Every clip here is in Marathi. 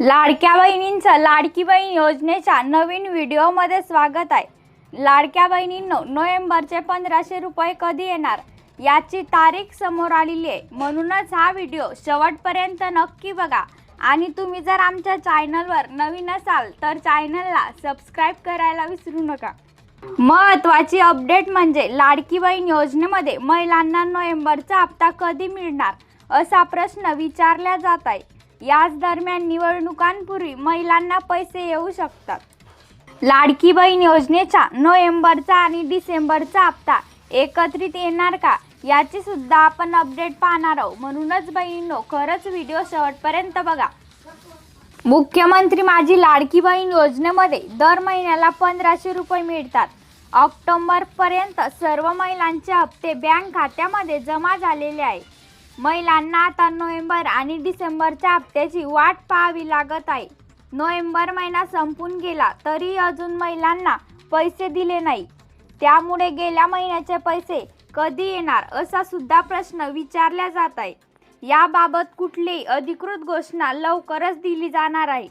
लाडक्या बहिणींचं लाडकी बहीण योजनेच्या नवीन व्हिडिओमध्ये स्वागत आहे. लाडक्या बहिणींनो नोव्हेंबरचे पंधराशे रुपये कधी येणार? याची तारीख समोर आलेली आहे. म्हणूनच हा व्हिडिओ शेवटपर्यंत नक्की बघा. आणि तुम्ही जर आमच्या चॅनलवर नवीन असाल तर चॅनलला सबस्क्राईब करायला विसरू नका. महत्त्वाची अपडेट म्हणजे लाडकी बहीण योजनेमध्ये महिलांना नोव्हेंबरचा हप्ता कधी मिळणार? असा प्रश्न विचारला जात आहे. याच दरम्यान निवडणुकांपूर्वी महिलांना पैसे येऊ शकतात. लाडकी बहीण योजनेचा नोव्हेंबरचा आणि डिसेंबरचा हप्ता एकत्रित येणार का? याची सुद्धा आपण अपडेट पाहणार आहोत. म्हणूनच बहिणींनो खरंच व्हिडिओ शेवटपर्यंत बघा. मुख्यमंत्री माझी लाडकी बहीण योजनेमध्ये दर महिन्याला पंधराशे रुपये मिळतात. ऑक्टोबरपर्यंत सर्व महिलांचे हप्ते बँक खात्यामध्ये जमा झालेले आहे महिलांना आता नोव्हेंबर आणि डिसेंबरच्या हप्त्याची वाट पाहावी लागत आहे. नोव्हेंबर महिना संपून गेला तरी अजून महिलांना पैसे दिले नाही. त्यामुळे गेल्या महिन्याचे पैसे कधी येणार असा सुद्धा प्रश्न विचारला जात आहे. याबाबत कुठलीही अधिकृत घोषणा लवकरच दिली जाणार आहे.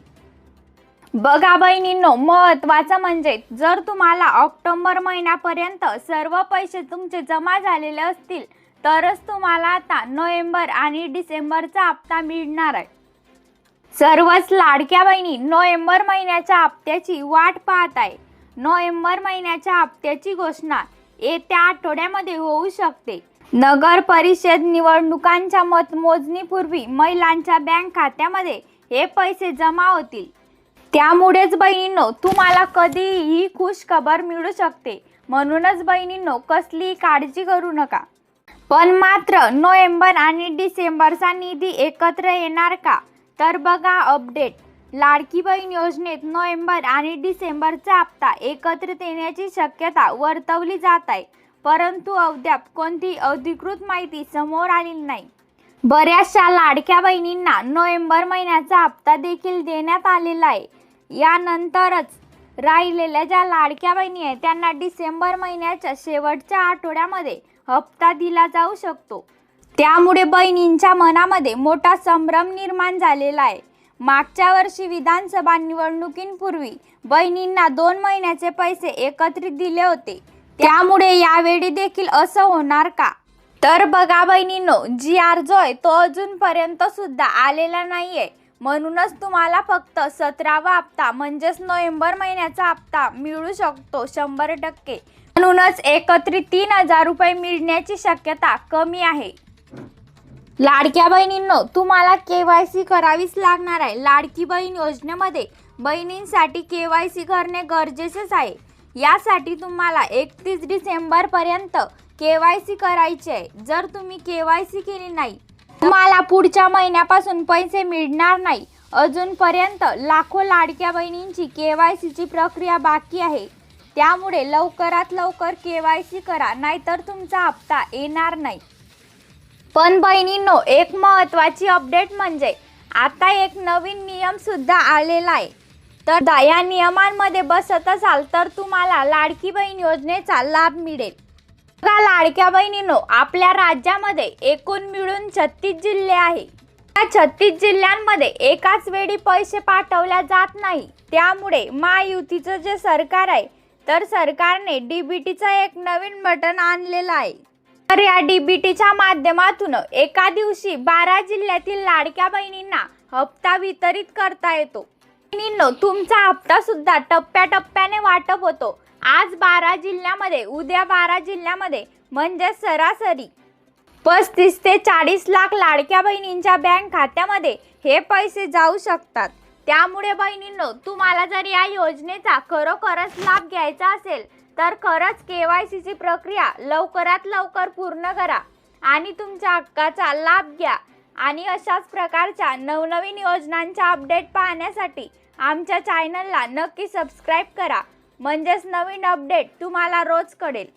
बघा बहिणींनो महत्त्वाचं म्हणजे जर तुम्हाला ऑक्टोंबर महिन्यापर्यंत सर्व पैसे तुमचे जमा झालेले असतील तरच तुम्हाला आता नोव्हेंबर आणि डिसेंबरचा हप्ता मिळणार आहे. सर्वच लाडक्या बहिणी नोव्हेंबर महिन्याच्या हप्त्याची वाट पाहत आहे. नोव्हेंबर महिन्याच्या हप्त्याची घोषणा येत्या आठवड्यामध्ये होऊ शकते. नगर परिषद निवडणुकांच्या मतमोजणीपूर्वी महिलांच्या बँक खात्यामध्ये हे पैसे जमा होतील. त्यामुळेच बहिणींनो तुम्हाला कधीही खुश खबर मिळू शकते. म्हणूनच बहिणींनो कसलीही काळजी करू नका. पण मात्र नोव्हेंबर आणि डिसेंबरचा निधी एकत्र येणार का? तर बघा अपडेट. लाडकी बहीण योजनेत नोव्हेंबर आणि डिसेंबरचा हप्ता एकत्रित येण्याची शक्यता वर्तवली जात आहे. परंतु अद्याप कोणती अधिकृत माहिती समोर आलेली नाही. बऱ्याचशा लाडक्या बहिणींना नोव्हेंबर महिन्याचा हप्ता देखील देण्यात आलेला आहे. यानंतरच राहिलेल्या ज्या लाडक्या बहिणी आहेत त्यांना डिसेंबर महिन्याच्या शेवटच्या आठवड्यामध्ये हप्ता दिला जाऊ शकतो. त्यामुळे बहिणींच्या मनामध्ये मोठा संभ्रम निर्माण झालेला आहे. मागच्या वर्षी विधानसभा निवडणुकींपूर्वी बहिणींना दोन महिन्याचे पैसे एकत्रित दिले होते. त्यामुळे यावेळी देखील असं होणार का? तर बघा बहिणींनो जी आर जो आहे तो अजूनपर्यंत सुद्धा आलेला नाहीये. म्हणूनच तुम्हाला फक्त सतरावा हप्ता म्हणजेच नोव्हेंबर महिन्याचा हप्ता मिळू शकतो शंभर टक्के. म्हणूनच एकत्रित तीन हजार रुपये मिळण्याची शक्यता कमी आहे. लाडक्या बहिणींनो तुम्हाला के वाय सी करावीच लागणार आहे. लाडकी बहीण योजनेमध्ये बहिणींसाठी के वाय सी करणे गरजेचेच आहे. यासाठी तुम्हाला एकतीस डिसेंबरपर्यंत के वाय सी करायची आहे. जर तुम्ही के वाय सी केली नाही तुम्हाला पुढच्या महिन्यापासून पैसे मिळणार नाही. अजूनपर्यंत लाखो लाडक्या बहिणींची के वाय सीची प्रक्रिया बाकी आहे. त्यामुळे लवकरात लवकर के वाय सी करा नाहीतर तुमचा हप्ता येणार नाही. पण बहिणींनो एक महत्त्वाची अपडेट म्हणजे आता एक नवीन नियमसुद्धा आलेला आहे. तर दा- या नियमांमध्ये बसत असाल तर तुम्हाला लाडकी बहीण योजनेचा लाभ मिळेल. लाडक्या बहिणींनो आपल्या राज्यामध्ये एकूण मिळून छत्तीस जिल्हे आहे. या छत्तीस जिल्ह्यांमध्ये एकाच वेळी पैसे पाठवल्या जात नाही. त्यामुळे महायुतीचं जे सरकार आहे तर सरकारने डीबीटीचं एक नवीन बटन आणलेलं आहे. तर या डीबीटीच्या माध्यमातून एका दिवशी बारा जिल्ह्यातील लाडक्या बहिणींना हप्ता वितरित करता येतो. बहिणींनो तुमचा हप्ता सुद्धा टप्प्याटप्प्याने वाटप होतो. आज बारा जिल्ह्यामध्ये उद्या बारा जिल्ह्यामध्ये म्हणजे सरासरी पस्तीस ते चाळीस लाख लाडक्या बहिणींच्या बँक खात्यामध्ये हे पैसे जाऊ शकतात. त्यामुळे बहिणींनो तुम्हाला जर या योजनेचा खरोखरच लाभ घ्यायचा असेल तर खरंच के वाय सीची प्रक्रिया लवकरात लवकर पूर्ण करा आणि तुमच्या हक्काचा लाभ घ्या. आणि अशाच प्रकारच्या नवनवीन योजनांच्या अपडेट पाहण्यासाठी आमच्या चॅनलला नक्की सबस्क्राईब करा. म्हणजेच नवीन अपडेट तुम्हाला रोज कळेल.